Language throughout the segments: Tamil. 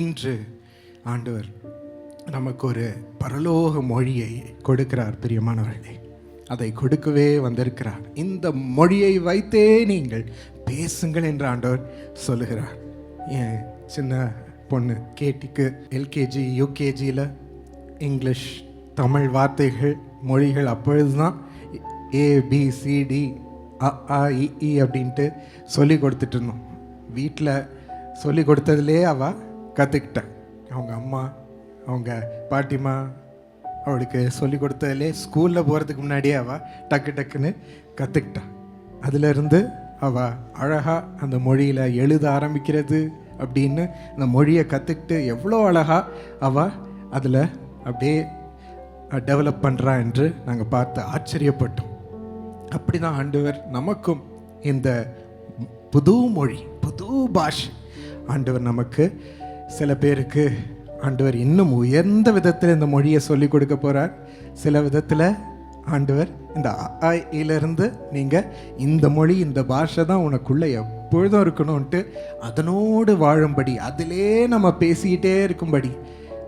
இன்று ஆண்டவர் நமக்கு ஒரு பரலோக மொழியை கொடுக்கிறார் பிரியமானவர்களே. அதை கொடுக்கவே வந்திருக்கிறார். இந்த மொழியை வைத்தே நீங்கள் பேசுங்கள் என்று ஆண்டவர் சொல்லுகிறார். என் சின்ன பொண்ணு கேட்டிக்கு எல்கேஜி யூகேஜியில் இங்கிலீஷ் தமிழ் வார்த்தைகள் மொழிகள் அப்பொழுதுதான் தான் ஏபிசிடி அ அப்படின்ட்டு சொல்லி கொடுத்துட்டு இருந்தோம். வீட்டில் சொல்லி கொடுத்ததுலே அவள் கற்றுக்கிட்டேன் அவங்க அம்மா அவங்க பாட்டிமா அவளுக்கு சொல்லி கொடுத்ததுலே ஸ்கூலில் போகிறதுக்கு முன்னாடியே அவள் டக்கு டக்குன்னு கற்றுக்கிட்டா அதிலிருந்து அவள் அழகாக அந்த மொழியில் எழுத ஆரம்பிக்கிறது அப்படின்னு அந்த மொழியை கற்றுக்கிட்டு எவ்வளோ அழகாக அவள் அதில் அப்படியே டெவலப் பண்ணுறா என்று நாங்கள் பார்த்து ஆச்சரியப்பட்டோம். அப்படி தான் ஆண்டவர் நமக்கும் இந்த புது மொழி புது பாஷை ஆண்டவர் நமக்கு சில பேருக்கு ஆண்டவர் இன்னும் உயர்ந்த விதத்தில் இந்த மொழியை சொல்லிக் கொடுக்க போகிறார் சில விதத்தில் ஆண்டவர் இந்த அ, நீங்கள் இந்த மொழி இந்த பாஷை தான் உனக்குள்ளே எப்பொழுதும் இருக்கணும்ன்ட்டு அதனோடு வாழும்படி அதிலே நம்ம பேசிக்கிட்டே இருக்கும்படி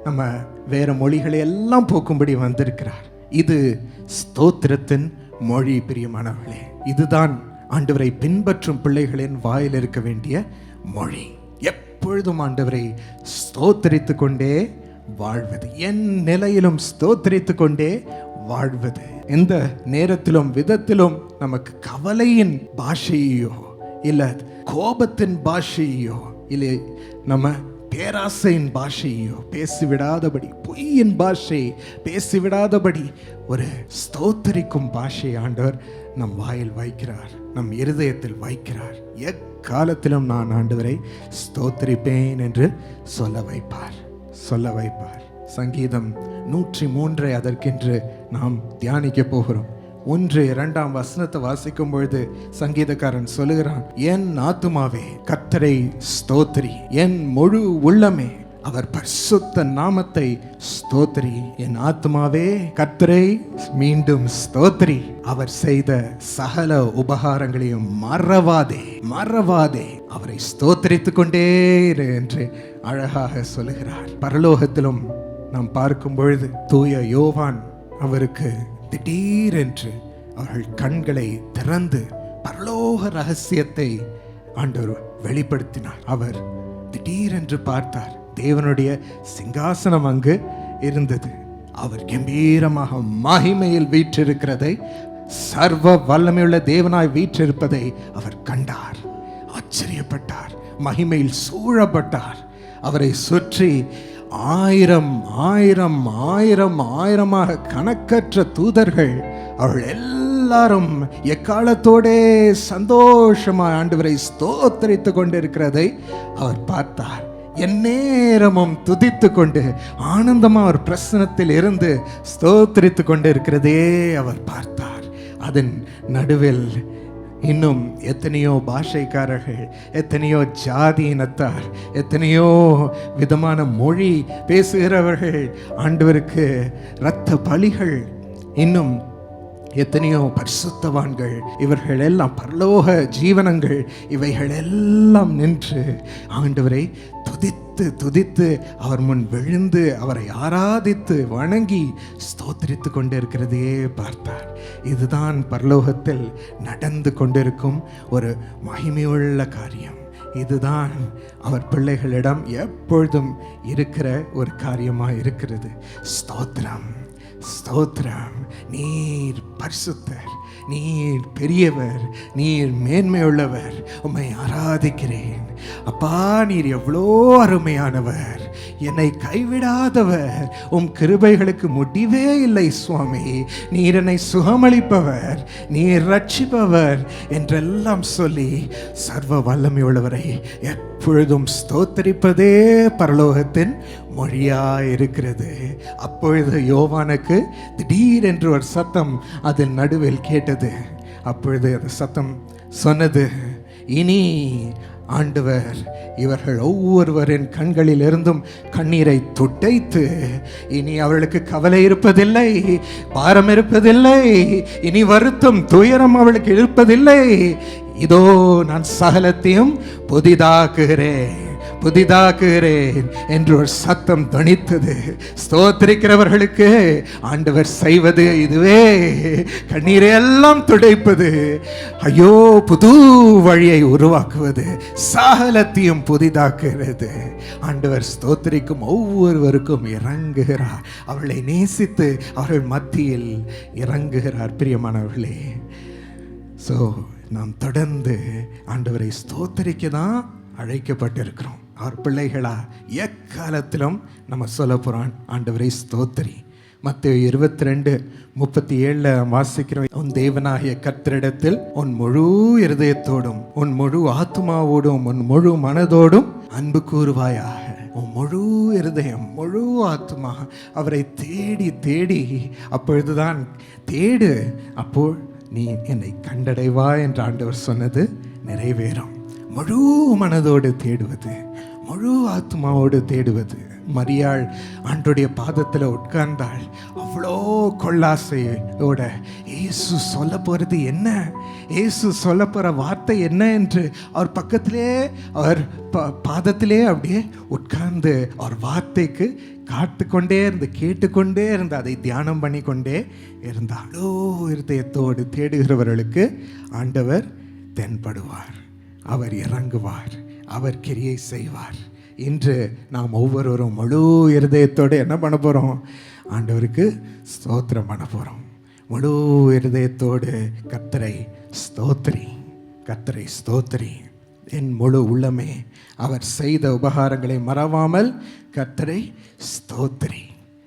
நம்ம வேறு மொழிகளை எல்லாம் போக்கும்படி வந்திருக்கிறார். இது ஸ்தோத்திரத்தின் மொழி பிரியமானவர்களே. இதுதான் ஆண்டவரை பின்பற்றும் பிள்ளைகளின் வாயில் இருக்க வேண்டிய மொழி. எப் எப்பொழுதும் ஆண்டவரை ஸ்தோத்தரித்து கொண்டே வாழ்வது. என் நிலையிலும் ஸ்தோத்தரித்து கொண்டே வாழ்வது. எந்த நேரத்திலும் விதத்திலும் நமக்கு கவலையின் பாஷையோ இல்ல கோபத்தின் பாஷையோ இல்லை நம்ம பேராசையின் பாஷையோ பேசிவிடாதபடி பொய்யின் பாஷை பேசிவிடாதபடி ஒரு ஸ்தோத்தரிக்கும் பாஷை ஆண்டவர் நம் வாயில் வைக்கிறார் நம் இருதயத்தில் வைக்கிறார். காலத்திலும் நான் ஆண்டவரை ஸ்தோத்திரிப்பேன் என்று சொல்ல வைப்பார். சொல்ல வைப்பார். சங்கீதம் நூற்றி மூன்றை அதற்கென்று நாம் தியானிக்க போகிறோம். ஒன்று இரண்டாம் வசனத்தை வாசிக்கும் பொழுது சங்கீதக்காரன் சொல்லுகிறான் என் ஆத்துமாவே கத்தரை ஸ்தோத்திரி. என் முழு உள்ளமே அவர் பரிசுத்த நாமத்தை ஸ்தோத்திரி. என் ஆத்மாவே கத்ரை மீண்டும் ஸ்தோத்திரி. அவர் செய்த சகல உபகாரங்களையும் மறவாதே மறவாதே. அவரை ஸ்தோத்திரித்துக் கொண்டே என்று அழகாக சொல்லுகிறார். பரலோகத்திலும் நாம் பார்க்கும் பொழுது தூய யோவான் அவருக்கு திடீரென்று அவர்கள் கண்களை திறந்து பரலோக ரகசியத்தை ஆண்டவர் வெளிப்படுத்தினார். அவர் திடீரென்று பார்த்தார். தேவனுடைய சிங்காசனம் அங்கு இருந்தது. அவர் கம்பீரமாக மகிமையில் வீற்றிருக்கிறதை சர்வ வல்லமையுள்ள தேவனாய் வீற்றிருப்பதை அவர் கண்டார். ஆச்சரியப்பட்டார் மகிமையில் சூழப்பட்டார். அவரை சுற்றி ஆயிரம் ஆயிரம் ஆயிரம் ஆயிரமாக கணக்கற்ற தூதர்கள் அவர்கள் எல்லாரும் எக்காலத்தோடே சந்தோஷமாக ஆண்டவரை ஸ்தோத்தரித்து கொண்டிருக்கிறதை அவர் பார்த்தார். எந்நேரமும் துதித்து கொண்டு ஆனந்தமாக ஒரு பிரசனத்தில் இருந்து ஸ்தோத்திரித்து கொண்டு இருக்கிறதே அவர் பார்த்தார். அதன் நடுவில் இன்னும் எத்தனையோ பாஷைக்காரர்கள் எத்தனையோ ஜாதி இனத்தார் எத்தனையோ விதமான மொழி பேசுகிறவர்கள் ஆண்டவருக்கு இரத்த பலிகள் இன்னும் எத்தனையோ பரிசுத்தவான்கள் இவர்கள் எல்லாம் பரலோக ஜீவனங்கள் இவைகள் எல்லாம் நின்று ஆண்டவரை துதித்து துதித்து அவர் முன் விழுந்து அவரை ஆராதித்து வணங்கி ஸ்தோத்திரித்து கொண்டிருக்கிறதையே பார்த்தார். இதுதான் பரலோகத்தில் நடந்து கொண்டிருக்கும் ஒரு மகிமையுள்ள காரியம். இதுதான் அவர் பிள்ளைகளிடம் எப்பொழுதும் இருக்கிற ஒரு காரியமாக இருக்கிறது ஸ்தோத்திரம். ஸ்தோத்திரம். நீர் பரிசுத்தர் நீர் பெரியவர் நீர் மேன்மையுள்ளவர். உம்மை ஆராதிக்கிறேன். அப்பா நீர் எவ்வளோ அருமையானவர். என்னை கைவிடாதவர். உம் கிருபைகளுக்கு முடிவே இல்லை சுவாமி. நீர் என்னை சுகமளிப்பவர். நீர் ரட்சிப்பவர் என்றெல்லாம் சொல்லி சர்வ வல்லமை உள்ளவரை எப்பொழுதும் ஸ்தோத்தரிப்பதே பரலோகத்தின் மொழியா இருக்கிறது அப்பொழுது யோவானுக்கு திடீரென்று ஒரு சத்தம் அதன் நடுவில் கேட்டது. அப்பொழுது அந்த சத்தம் சொன்னது இனி ஆண்டவர் இவர்கள் ஒவ்வொருவரின் கண்களிலிருந்தும் கண்ணீரை துடைத்து இனி அவளுக்கு கவலை இருப்பதில்லை பாரம் இருப்பதில்லை இனி வருத்தம் துயரம் அவளுக்கு இருப்பதில்லை. இதோ நான் சகலத்தையும் புதிதாக்குகிறேன். புதிதாக்குகிறேன் என்று ஒரு சத்தம் துணித்தது. ஸ்தோத்திரிக்கிறவர்களுக்கு ஆண்டவர் செய்வது இதுவே. கண்ணீரை எல்லாம் துடைப்பது. ஐயோ புது வழியை உருவாக்குவது. சாகலத்தையும் புதிதாக்குகிறது. ஆண்டவர் ஸ்தோத்திரிக்கும் ஒவ்வொருவருக்கும் இறங்குகிறார். அவளை நேசித்து அவர்கள் மத்தியில் இறங்குகிறார் பிரியமானவர்களே. ஸோ நாம் தொடர்ந்து ஆண்டவரை ஸ்தோத்தரிக்க தான் அழைக்கப்பட்டிருக்கிறோம். அவர் பிள்ளைகளா எக்காலத்திலும் நம்ம சொல்ல போகிறோம் ஆண்டவரை ஸ்தோத்தரி. மற்ற இருபத்தி ரெண்டு முப்பத்தி ஏழில் வாசிக்கிறோம் உன் தேவனாகிய கத்திரிடத்தில் உன் முழு இருதயத்தோடும் உன் முழு ஆத்மாவோடும் உன் முழு மனதோடும் அன்பு கூறுவாயாக. உன் முழு இருதயம் முழு ஆத்மா அவரை தேடி தேடி அப்பொழுதுதான் தேடு. அப்போ நீ என்னை கண்டடைவா என்று ஆண்டவர் சொன்னது நிறைவேறும். முழு மனதோடு தேடுவது. முழு ஆத்மாவோடு தேடுவது. மரியாள் ஆண்டுடைய பாதத்தில் உட்கார்ந்தாள். அவ்வளோ கொள்ளாசையோட இயேசு சொல்ல போகிறது என்ன? ஏசு சொல்ல போகிற வார்த்தை என்ன என்று அவர் பக்கத்திலே அவர் ப பாதத்திலே அப்படியே உட்கார்ந்து அவர் வார்த்தைக்கு காத்துக்கொண்டே இருந்து கேட்டுக்கொண்டே இருந்து அதை தியானம் பண்ணி கொண்டே இருந்தாளோ இருதயத்தோடு தேடுகிறவர்களுக்கு ஆண்டவர் தென்படுவார். அவர் இறங்குவார். அவர் கிரியை செய்வார். இன்று நாம் ஒவ்வொருவரும் முழு இருதயத்தோடு என்ன பண்ண போகிறோம் ஆண்டவருக்கு ஸ்தோத்திரம் பண்ண போகிறோம் முழு இருதயத்தோடு கத்தரை ஸ்தோத்திரி கத்தரை ஸ்தோத்திரி. என் முழு உள்ளமே அவர் செய்த உபகாரங்களை மறவாமல் கத்தரை ஸ்தோத்திரி.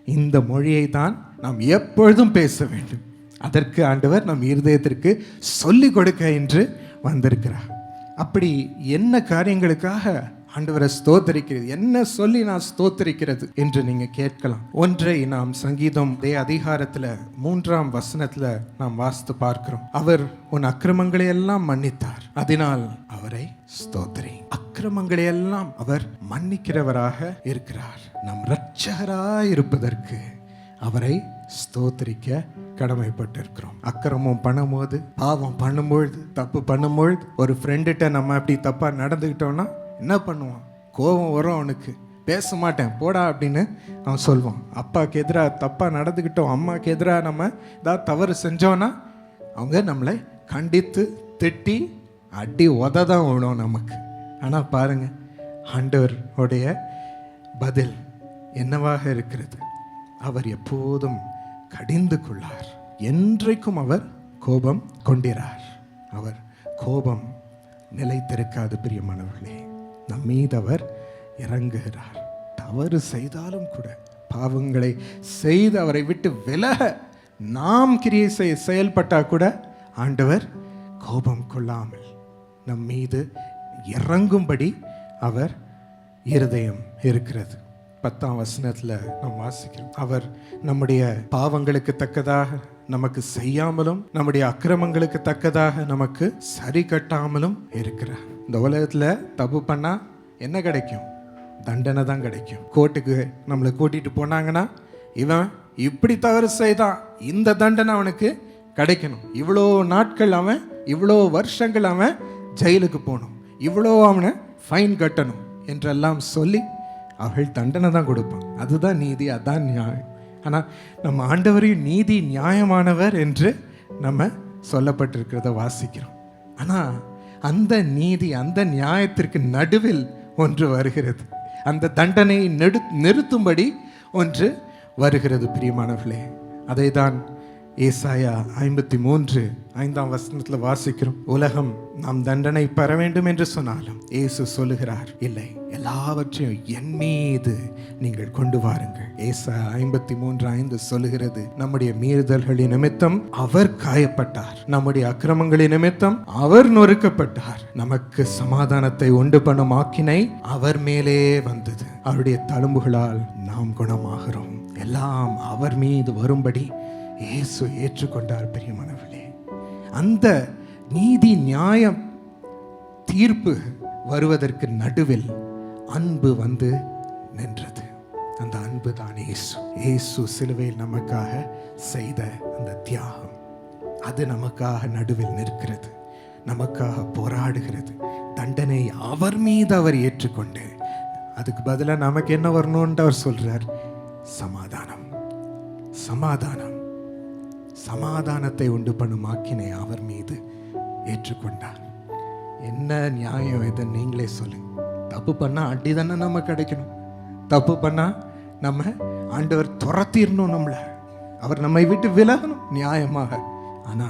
இந்த மொழியை தான் நாம் எப்பொழுதும் பேச வேண்டும். அதற்கு ஆண்டவர் நம் இருதயத்திற்கு சொல்லிக் கொடுக்க என்று வந்திருக்கிறார். அப்படி என்ன காரியங்களுக்காக ஆண்டவரை ஸ்தோத்தரிக்கிறது? என்ன சொல்லி நான் ஸ்தோத்தரிக்கிறது என்று நீங்க கேட்கலாம். ஒன்றை நாம் சங்கீதம் தே அதிகாரத்துல மூன்றாம் வசனத்துல நாம் வாசித்து பார்க்கிறோம். அவர் உன் அக்கிரமங்களை எல்லாம் மன்னித்தார் அதனால் அவரை ஸ்தோத்திரி. அக்கிரமங்களை எல்லாம் அவர் மன்னிக்கிறவராக இருக்கிறார். நம் இரட்சகராய் இருப்பதற்கு அவரை ஸ்தோத்திரிக்க கடமைப்பட்டிருக்கிறோம். அக்கிரமம் பண்ணும்போது பாவம் பண்ணும்பொழுது தப்பு பண்ணும்பொழுது ஒரு ஃப்ரெண்டுகிட்ட நம்ம அப்படி தப்பாக நடந்துக்கிட்டோம்னா என்ன பண்ணுவான்? கோபம் வரும் அவனுக்கு. பேச மாட்டேன் போடா அப்படின்னு அவன் சொல்லுவான் அப்பாவுக்கு எதிராக தப்பாக நடந்துக்கிட்டோம் அம்மாவுக்கு எதிராக நம்ம ஏதாவது தவறு செஞ்சோன்னா அவங்க நம்மளை கண்டித்து திட்டி அடி உத தான் விடும் நமக்கு. ஆனால் பாருங்கள் ஆண்டவருடைய பதில் என்னவாக இருக்கிறது? அவர் எப்போதும் கடிந்து கொள்ளார் என்றைக்கும் அவர் கோபம் கொண்டிறார் அவர் கோபம் நிலைத்திருக்காது பிரியமானவர்களே. நம் மீது அவர் இறங்குகிறார். தவறு செய்தாலும் கூட பாவங்களை செய்து அவரை விட்டு விலக நாம் கிரியை செய் செயல்பட்டால் கூட ஆண்டவர் கோபம் கொள்ளாமல் நம் மீது இறங்கும்படி அவர் இருதயம் இருக்கிறது. பத்தாம் வசனத்தில் நாம் வாசிக்கிறோம். அவர் நம்முடைய பாவங்களுக்கு தக்கதாக நமக்கு செய்யாமலும் நம்முடைய அக்கிரமங்களுக்கு தக்கதாக நமக்கு சரி கட்டாமலும் இருக்கிறார். இந்த உலகத்தில் தப்பு பண்ணா என்ன கிடைக்கும்? தண்டனை தான் கிடைக்கும். கோர்ட்டுக்கு நம்மளை கூட்டிட்டு போனாங்கன்னா இவன் இப்படி தவறு செய்தான். இந்த தண்டனை அவனுக்கு கிடைக்கணும். இவ்வளோ நாட்கள் அவன் இவ்வளோ வருஷங்கள் அவன் ஜெயிலுக்கு போகணும். இவ்வளோ அவனை ஃபைன் கட்டணும் என்றெல்லாம் சொல்லி அவள் தண்டனை தான் கொடுப்பான். அதுதான் நீதி அதான் நியாயம். ஆனால் நம்ம ஆண்டவரையும் நீதி நியாயமானவர் என்று நம்ம சொல்லப்பட்டிருக்கிறத வாசிக்கிறோம். ஆனால் அந்த நீதி அந்த நியாயத்திற்கு நடுவில் ஒன்று வருகிறது. அந்த தண்டனையை நெடு நிறுத்தும்படி ஒன்று வருகிறது பிரியமானவர்களே. அதை தான் ஏசாயா ஐம்பத்தி மூன்று ஐந்தாம் வசனத்தில் வாசிக்கிறோம். உலகம் நாம் தண்டனை பெற வேண்டும் என்று சொன்னாலும் ஏசு சொல்லுகிறார் இல்லை எல்லாவற்றையும் என் மீது நீங்கள் கொண்டு வாருங்கள். ஏசா ஐம்பத்தி மூன்று ஐந்து சொல்லுகிறது நம்முடைய மீறுதல்களின் நிமித்தம் அவர் காயப்பட்டார். நம்முடைய அக்கிரமங்களின் நிமித்தம் அவர் நொறுக்கப்பட்டார். நமக்கு சமாதானத்தை உண்டு பண்ணும் ஆக்கினை அவர் மேலே வந்தது. அவருடைய தழும்புகளால் நாம் குணமாகிறோம். எல்லாம் அவர் மீது வரும்படி இயேசு ஏற்றுக்கொண்டார் பிரியமானவர்களே. அந்த நீதி நியாயம் தீர்ப்பு வருவதற்கு நடுவில் அன்பு வந்து நின்றது. அந்த அன்பு தான் இயேசு. இயேசு சிலுவையில் நமக்காக செய்த அந்த தியாகம். அது நமக்காக நடுவில் நிற்கிறது. நமக்காக போராடுகிறது. தண்டனை அவர் மீது அவர் ஏற்றுக்கொண்டு அதுக்கு பதிலாக நமக்கு என்ன வரணும்ன்ட்டு அவர் சொல்றார்? சமாதானம். சமாதானம். சமாதானத்தை உண்டு பண்ணும் ஆக்கினை அவர் மீது ஏற்றுக்கொண்டார். என்ன நியாயம் இதை? நீங்களே சொல்லுங்க. தப்பு பண்ணா அடி தானே நம்ம கிடைக்கணும். தப்பு பண்ணா நம்ம ஆண்டவர் துரத்திடணும் நம்மளை. அவர் நம்மை விட்டு விலகணும் நியாயமாக. ஆனா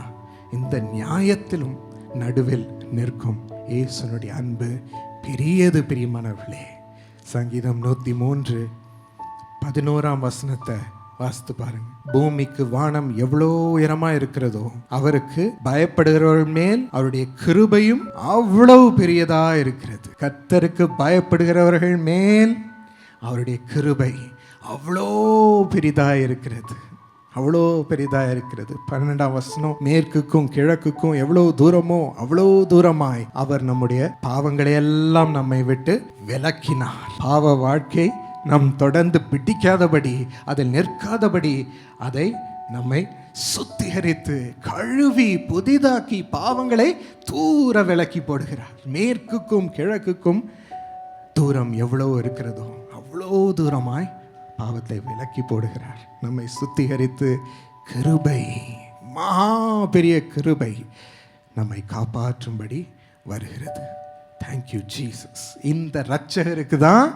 இந்த நியாயத்திலும் நடுவில் நிற்கும் இயேசுனுடைய அன்பு பெரியது பிரியமானவர்களே. சங்கீதம் நூத்தி மூன்று பதினோராம் வசனத்தை வாசித்து பாருங்க. பூமிக்கு வானம் எவ்வளோ உயரமா இருக்கிறதோ அவருக்கு பயப்படுகிறவர்கள் மேல் அவருடைய கிருபையும் அவ்வளவு பெரியதா இருக்கிறது. கர்த்தருக்கு பயப்படுகிறவர்கள் மேல் அவருடைய கிருபை அவ்வளோ பெரிதா இருக்கிறது. அவ்வளோ பெரிதா இருக்கிறது. பன்னெண்டாம் வசனம் மேற்குக்கும் கிழக்குக்கும் எவ்வளோ தூரமோ அவ்வளோ தூரமாய் அவர் நம்முடைய பாவங்களை எல்லாம் நம்மை விட்டு விலக்கினார். பாவ வாழ்க்கை நம் தொடர்ந்து பிடிக்காதபடி அதில் நிற்காதபடி அதை நம்மை சுத்திகரித்து கழுவி புதிதாக்கி பாவங்களை தூர விலக்கி போடுகிறார். மேற்குக்கும் கிழக்குக்கும் தூரம் எவ்வளோ இருக்கிறதோ அவ்வளோ தூரமாய் பாவத்தை விலக்கி போடுகிறார். நம்மை சுத்திகரித்து கிருபை மகா பெரிய கிருபை நம்மை காப்பாற்றும்படி வருகிறது. தேங்க்யூ ஜீசஸ் இந்த ரட்சகருக்கு தான்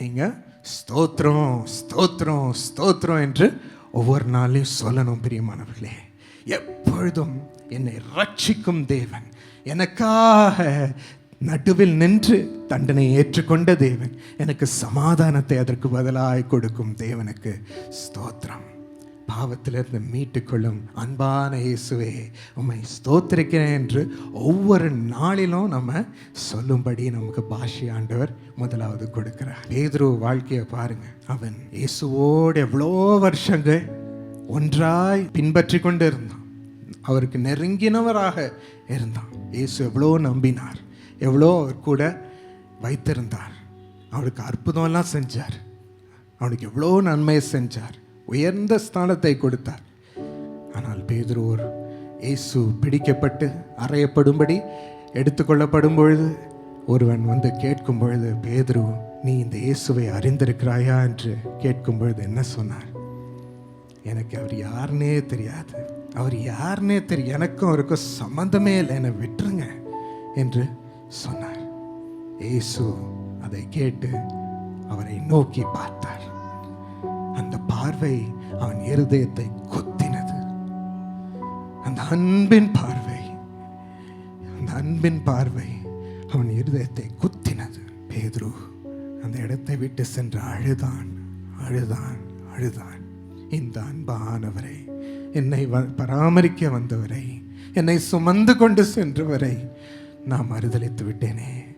நீங்கள் ஸ்தோத்திரம் ஸ்தோத்திரம் ஸ்தோத்திரம் என்று ஒவ்வொரு நாளையும் சொல்லணும் பிரியமானவர்களே. எப்பொழுதும் என்னை ரட்சிக்கும் தேவன். எனக்காக நடுவில் நின்று தண்டனை ஏற்றுக்கொண்ட தேவன். எனக்கு சமாதானத்தை அதற்கு பதிலாய் கொடுக்கும் தேவனுக்கு ஸ்தோத்திரம். பாவத்திலிருந்து மீட்டுக்கொள்ளும் அன்பான இயேசுவே உம்மை ஸ்தோத்திரிக்கிறேன் என்று ஒவ்வொரு நாளிலும் நம்ம சொல்லும்படி நமக்கு பாஷி ஆண்டவர் முதலாவது கொடுக்கிறார். பேதுரு வாழ்க்கையை பாருங்க. அவன் இயேசுவோடு எவ்வளோ வருஷங்கள் ஒன்றாய் பின்பற்றி கொண்டு இருந்தான் அவருக்கு நெருங்கினவராக இருந்தான். இயேசு எவ்வளோ நம்பினார். எவ்வளோ அவர் கூட வைத்திருந்தார். அவருக்கு அற்புதம்லாம் செஞ்சார். அவனுக்கு எவ்வளோ நன்மையை செஞ்சார். உயர்ந்த ஸ்தானத்தை கொடுத்தார். ஆனால் பேதுருவோர் இயேசு பிடிக்கப்பட்டு அறையப்படும்படி எடுத்துக்கொள்ளப்படும் பொழுது ஒருவன் வந்து கேட்கும் பொழுது பேதுரு நீ இந்த இயேசுவை அறிந்திருக்கிறாயா? என்று கேட்கும் பொழுது என்ன சொன்னார்? எனக்கு அவர் யாருன்னே தெரியாது. அவர் யாருன்னே தெரியும் எனக்கும் அவருக்கும் சம்மந்தமே இல்லை. என்னை விட்டுருங்க என்று சொன்னார். இயேசு அதை கேட்டு அவரை நோக்கி பார்த்தார். அந்த பார்வை அவன் இருதயத்தை குத்தினது. அந்த அன்பின் பார்வை அந்த அன்பின் பார்வை அவன் இருதயத்தை குத்தினது. பேதுரு அந்த இடத்தை விட்டு சென்று அழுதான் அழுதான் அழுதான். இந்த அன்பானவரை என்னை வ- பராமரிக்க வந்தவரை என்னை சுமந்து கொண்டு சென்றவரை நான் மறுதளித்து விட்டேனே.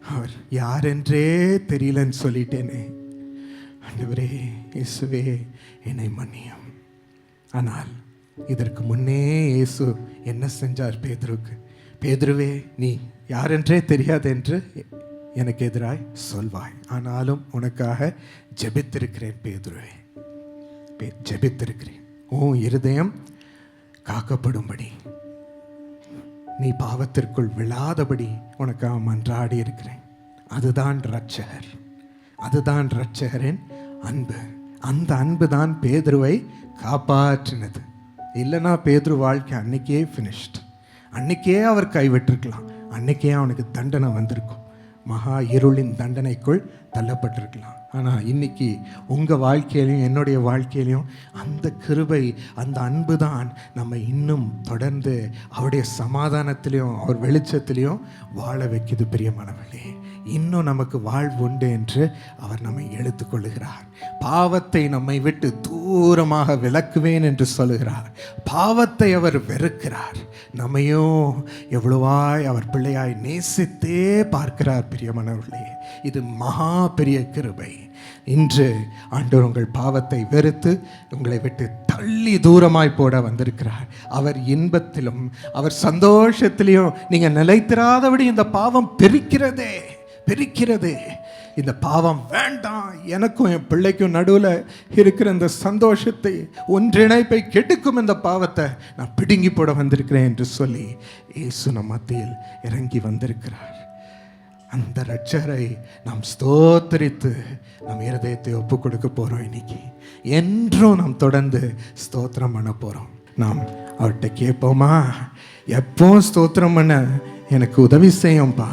அவர் யாரென்றே தெரியலன்னு சொல்லிட்டேனே. ஆண்டவரே இயேசுவே என்னை மன்னியும். ஆனால் இதற்கு முன்னே இயேசு என்ன செஞ்சார் பேதுருக்கு பேதுருவே நீ யாரென்றே தெரியாது என்று எனக்கு எதிராய் சொல்வாய். ஆனாலும் உனக்காக ஜெபித்திருக்கிறேன் பேதுருவே. பே- ஜெபித்திருக்கிறேன். உன் இருதயம் காக்கப்படும்படி. நீ பாவத்திற்குள் விழாதபடி உனக்காக மன்றாடி இருக்கிறேன். அதுதான் ரட்சகர் அதுதான் ரட்சகரின் அன்பு. அந்த அன்பு தான் பேதுருவை காப்பாற்றினது. இல்லைன்னா பேதுரு வாழ்க்கை அன்னைக்கே ஃபினிஷ்ட் அன்னைக்கே அவர் கைவிட்டிருக்கலாம். அன்னைக்கே அவனுக்கு தண்டனை வந்திருக்கும். மகா இருளின் தண்டனைக்குள் தள்ளப்பட்டிருக்கலாம். ஆனால் இன்னைக்கு உங்கள் வாழ்க்கையிலையும் என்னுடைய வாழ்க்கையிலையும் அந்த கிருபை அந்த அன்பு தான் நம்ம இன்னும் தொடர்ந்து அவருடைய சமாதானத்திலையும் அவர் வெளிச்சத்திலையும் வாழ வைக்குது பிரியமானவர்களே. இன்னும் நமக்கு வாழ்வு உண்டு என்று அவர் நம்மை எடுத்துக் கொள்ளுகிறார் பாவத்தை நம்மை விட்டு தூரமாக விளக்குவேன் என்று சொல்லுகிறார். பாவத்தை அவர் வெறுக்கிறார். நம்மையும் எவ்வளவாய் அவர் பிள்ளையாய் நேசித்தே பார்க்கிறார் பிரியமானவர்களே. இது மகா பெரிய கிருபை. இன்று ஆண்டவர் உங்கள் பாவத்தை வெறுத்து உங்களை விட்டு தள்ளி தூரமாய் போட வந்திருக்கிறார். அவர் இன்பத்திலும் அவர் சந்தோஷத்திலையும் நீங்கள் நிலைத்திராதபடி இந்த பாவம் பிரிக்கிறதே. பிரிக்கிறதே. இந்த பாவம் வேண்டாம். எனக்கும் என் பிள்ளைக்கும் நடுவில் இருக்கிற இந்த சந்தோஷத்தை ஒன்றிணைப்பை கெடுக்கும் இந்த பாவத்தை நான் பிடுங்கி போட வந்திருக்கிறேன் என்று சொல்லி இயேசு நம் மத்தியில் இறங்கி வந்திருக்கிறார். அந்த ரட்சரை நாம் ஸ்தோத்தரித்து நம் இருதயத்தை ஒப்பு கொடுக்க போகிறோம் இன்னைக்கு. என்றும் நாம் தொடர்ந்து ஸ்தோத்திரம் பண்ண போகிறோம் நாம் அவர்கிட்ட கேட்போமா? எப்போ ஸ்தோத்திரம் பண்ண எனக்கு உதவி செய்யும்பா.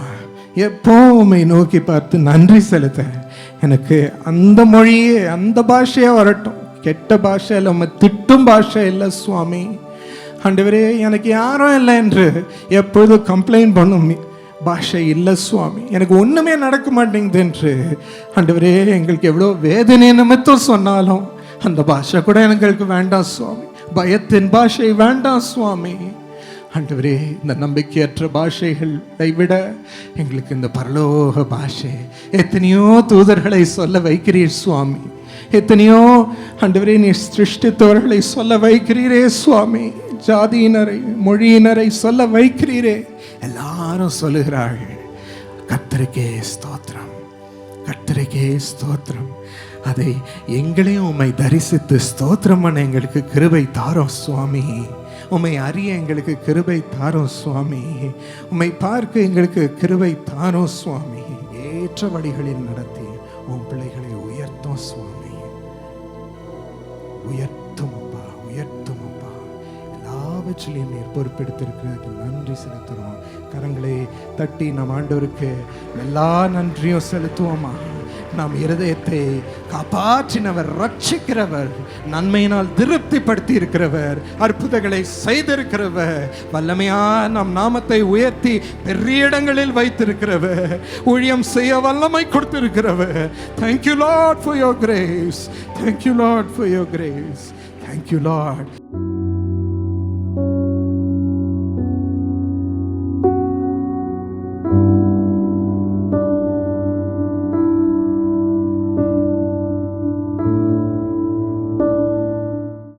எப்போ நோக்கி பார்த்து நன்றி செலுத்த எனக்கு அந்த மொழியே அந்த பாஷையே வரட்டும். கெட்ட பாஷை இல்லை திட்டும் பாஷை இல்லை சுவாமி. ஆண்டவரே எனக்கு யாரும் இல்லை என்று எப்பொழுதும் கம்ப்ளைண்ட் பண்ணும். பாஷை இல்லை சுவாமி. எனக்கு ஒன்றுமே நடக்க மாட்டேங்குது என்று ஆண்டவரே எங்களுக்கு எவ்வளோ வேதனை நிமித்தம் சொன்னாலும் அந்த பாஷை கூட எங்களுக்கு வேண்டாம் சுவாமி. பயத்தின் பாஷை வேண்டாம் சுவாமி. ஆண்டவரே இந்த நம்பிக்கையற்ற பாஷைகளை விட எங்களுக்கு இந்த பரலோக பாஷை எத்தனையோ தூதர்களை சொல்ல வைக்கிறீர் சுவாமி. எத்தனையோ ஆண்டவரே நீ சிருஷ்டித்தவர்களை சொல்ல வைக்கிறீரே சுவாமி. ஜாதியினரை மொழியினரை சொல்ல வைக்கிறீரே. எல்லாரும் சொல்லுகிறார்கள் கத்திரிக்கே ஸ்தோத்திரம் கத்திரிக்கே ஸ்தோத்திரம். அதை எங்களையும் உம்மை தரிசித்து ஸ்தோத்திரம் பண்ண எங்களுக்கு கிருபை தாரோம் சுவாமி. உம்மை அறிய எங்களுக்கு கிருபை தாரோம் சுவாமி. உம்மை பார்க்க எங்களுக்கு கிருபை தாரோம் சுவாமி. ஏற்ற வழிகளில் நடத்தி உன் பிள்ளைகளை உயர்த்தும் சுவாமி. உயர்த்தும் அப்பா உயர்த்தும் அப்பா. எல்லாவற்றிலையும் நீர் பொறுப்பெடுத்திருக்கிறது. நன்றி செலுத்துகிறோம். கரங்களை தட்டி நம் ஆண்டவருக்கு எல்லா நன்றியும் செலுத்துவோமா? நம் இருதயத்தை காப்பாற்றினவர் ரட்சிக்கிறவர் நன்மையினால் திருப்திப்படுத்தி இருக்கிறவர் அற்புதங்களை செய்திருக்கிறவர் வல்லமையா நம் நாமத்தை உயர்த்தி பெரிய இடங்களில் வைத்திருக்கிறவர் ஊழியம் செய்ய வல்லமை கொடுத்திருக்கிறவர். Thank you lord for your grace thank you lord for your grace thank you lord